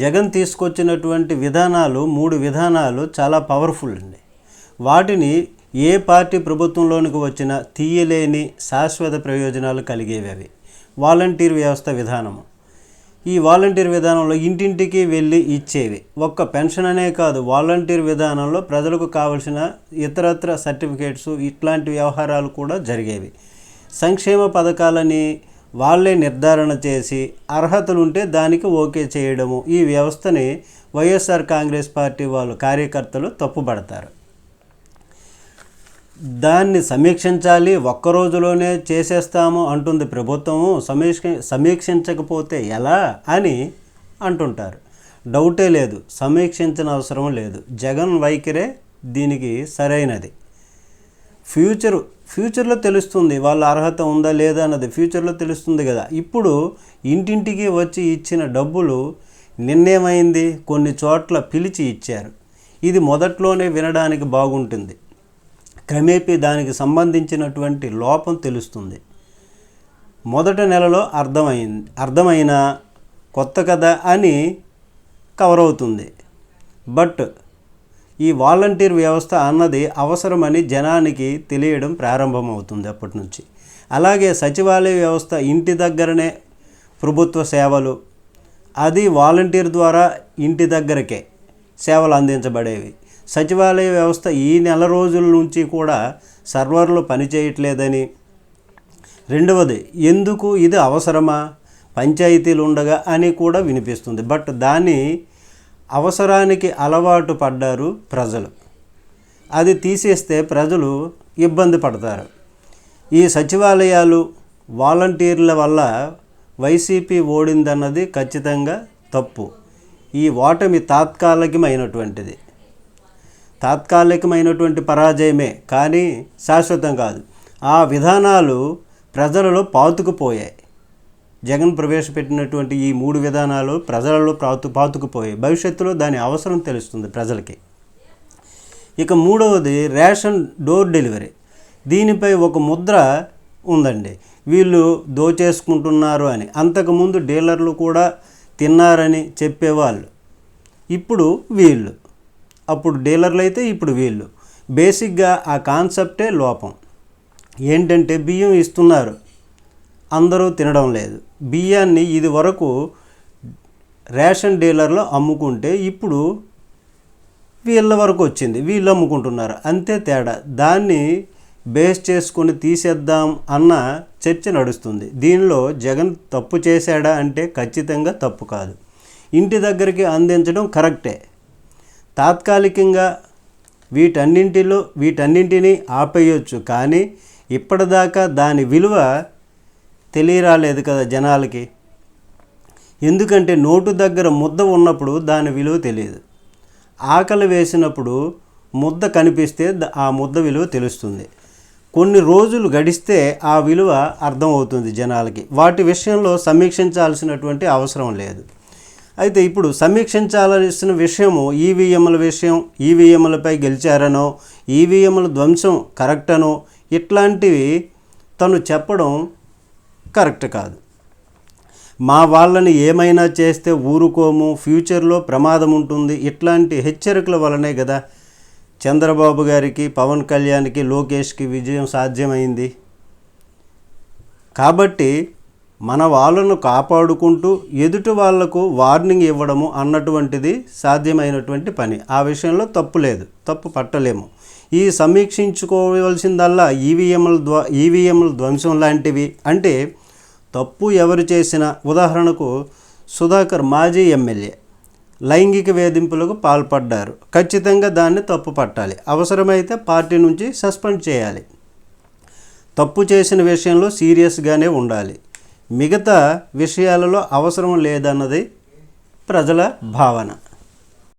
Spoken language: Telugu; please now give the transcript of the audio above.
జగన్ తీసుకొచ్చినటువంటి విధానాలు మూడు విధానాలు చాలా పవర్ఫుల్ అండి. వాటిని ఏ పార్టీ ప్రభుత్వంలోనికి వచ్చినా తీయలేని శాశ్వత ప్రయోజనాలు కలిగేవి అవి. వాలంటీర్ వ్యవస్థ విధానము. ఈ వాలంటీర్ విధానంలో ఇంటింటికి వెళ్ళి ఇచ్చేవి. ఒక్క పెన్షన్ అనే కాదు వాలంటీర్ విధానంలో ప్రజలకు కావలసిన ఇతరత్ర సర్టిఫికేట్స్ ఇట్లాంటి వ్యవహారాలు కూడా జరిగేవి. సంక్షేమ పథకాలని వాళ్ళే నిర్ధారణ చేసి అర్హతలు ఉంటే దానికి ఓకే చేయడము. ఈ వ్యవస్థని వైఎస్ఆర్ కాంగ్రెస్ పార్టీ వాళ్ళు కార్యకర్తలు తప్పుపడతారు దాన్ని సమీక్షించాలి ఒక్క రోజులోనే చేసేస్తాము అంటుంది ప్రభుత్వము. సమీక్ష సమీక్షించకపోతే ఎలా అని అంటుంటారు. డౌటే లేదు సమీక్షించిన అవసరం లేదు. జగన్ వైఖరే దీనికి సరైనది. ఫ్యూచరు ఫ్యూచర్లో తెలుస్తుంది వాళ్ళ అర్హత ఉందా లేదా అన్నది ఫ్యూచర్లో తెలుస్తుంది కదా. ఇప్పుడు ఇంటింటికి వచ్చి ఇచ్చిన డబ్బులు నిన్నేమైంది? కొన్ని చోట్ల పిలిచి ఇచ్చారు. ఇది మొదట్లోనే వినడానికి బాగుంటుంది. క్రమేపీ దానికి సంబంధించినటువంటి లోపం తెలుస్తుంది. మొదట నెలలో అర్థమైంది అర్థమైన కొత్త కథ అని కవర్ అవుతుంది బట్ ఈ వాలంటీర్ వ్యవస్థ అన్నది అవసరమని జనానికి తెలియడం ప్రారంభమవుతుంది అప్పటి నుంచి అలాగే సచివాలయ వ్యవస్థ ఇంటి దగ్గరనే ప్రభుత్వ సేవలు అది వాలంటీర్ ద్వారా ఇంటి దగ్గరకే సేవలు అందించబడేవి. సచివాలయ వ్యవస్థ ఈ నెల రోజుల నుంచి కూడా సర్వర్లు పనిచేయట్లేదని. రెండవది ఎందుకు ఇది అవసరమా? పంచాయతీలు ఉండగా అని కూడా వినిపిస్తుంది. బట్ దాన్ని అవసరానికి అలవాటు పడ్డారు ప్రజలు. అది తీసేస్తే ప్రజలు ఇబ్బంది పడతారు. ఈ సచివాలయాలు వాలంటీర్ల వల్ల వైసీపీ ఓడిందన్నది ఖచ్చితంగా తప్పు. ఈ ఓటమి తాత్కాలికమైనటువంటిది. తాత్కాలికమైనటువంటి పరాజయమే కానీ శాశ్వతం కాదు. ఆ విధానాలు ప్రజలలో పాతుకుపోయాయి. జగన్ ప్రవేశపెట్టినటువంటి ఈ మూడు విధానాలు ప్రజలలో పాతు పాతుకుపోయాయి. భవిష్యత్తులో దాని అవసరం తెలుస్తుంది ప్రజలకి. ఇక మూడవది రేషన్ డోర్ డెలివరీ. దీనిపై ఒక ముద్ర ఉందండి. వీళ్ళు దోచేసుకుంటున్నారు అని. అంతకుముందు డీలర్లు కూడా తిన్నారని చెప్పేవాళ్ళు. ఇప్పుడు వీళ్ళు. అప్పుడు డీలర్లు అయితే ఇప్పుడు వీళ్ళు. బేసిక్గా ఆ కాన్సెప్టే లోపం. ఏంటంటే బియ్యం ఇస్తున్నారు. అందరూ తినడం లేదు. బియ్యాన్ని ఇది వరకు రేషన్ డీలర్లో అమ్ముకుంటే ఇప్పుడు వీళ్ళ వరకు వచ్చింది. వీళ్ళు అమ్ముకుంటున్నారు. అంతే తేడా. దాన్ని బేస్ చేసుకొని తీసేద్దాం అన్న చర్చ నడుస్తుంది. దీనిలో జగన్ తప్పు చేశాడా అంటే ఖచ్చితంగా తప్పు కాదు. ఇంటి దగ్గరికి అందించడం కరెక్టే. తాత్కాలికంగా వీటన్నింటిలో వీటన్నింటినీ ఆపేయొచ్చు. కానీ ఇప్పటిదాకా దాని విలువ తెలియరాలేదు కదా జనాలకి. ఎందుకంటే నోటు దగ్గర ముద్ద ఉన్నప్పుడు దాని విలువ తెలియదు. ఆకలి వేసినప్పుడు ముద్ద కనిపిస్తే ఆ ముద్ద విలువ తెలుస్తుంది. కొన్ని రోజులు గడిస్తే ఆ విలువ అర్థమవుతుంది జనాలకి. వాటి విషయంలో సమీక్షించాల్సినటువంటి అవసరం లేదు. అయితే ఇప్పుడు సమీక్షించాల్సిన విషయము ఈవీఎంల విషయం ఈవీఎంలపై గెలిచారనో ఈవీఎంల ధ్వంసం కరెక్ట్ అనో ఇట్లాంటివి తను చెప్పడం కరెక్ట్ కాదు. మా వాళ్ళని ఏమైనా చేస్తే ఊరుకోము ఫ్యూచర్లో ప్రమాదం ఉంటుంది ఇట్లాంటి హెచ్చరికల వలనే కదా చంద్రబాబు గారికి పవన్ కళ్యాణ్కి లోకేష్కి విజయం సాధ్యమైంది. కాబట్టి మన వాళ్ళను కాపాడుకుంటూ ఎదుటి వాళ్ళకు వార్నింగ్ ఇవ్వడము అన్నటువంటిది సాధ్యమైనటువంటి పని. ఆ విషయంలో తప్పు లేదు తప్పు పట్టలేము. ఈ సమీక్షించుకోవలసిందల్లా ఈవీఎంల ద్వా ఈవీఎంల ధ్వంసం లాంటివి అంటే తప్పు ఎవరు చేసిన ఉదాహరణకు సుధాకర్ మాజీ ఎమ్మెల్యే. లైంగిక వేధింపులకు పాల్పడ్డారు. ఖచ్చితంగా దాన్ని తప్పు పట్టాలి. అవసరమైతే పార్టీ నుంచి సస్పెండ్ చేయాలి. తప్పు చేసిన విషయంలో సీరియస్గానే ఉండాలి. మిగతా విషయాలలో అవసరం లేదన్నది ప్రజల భావన.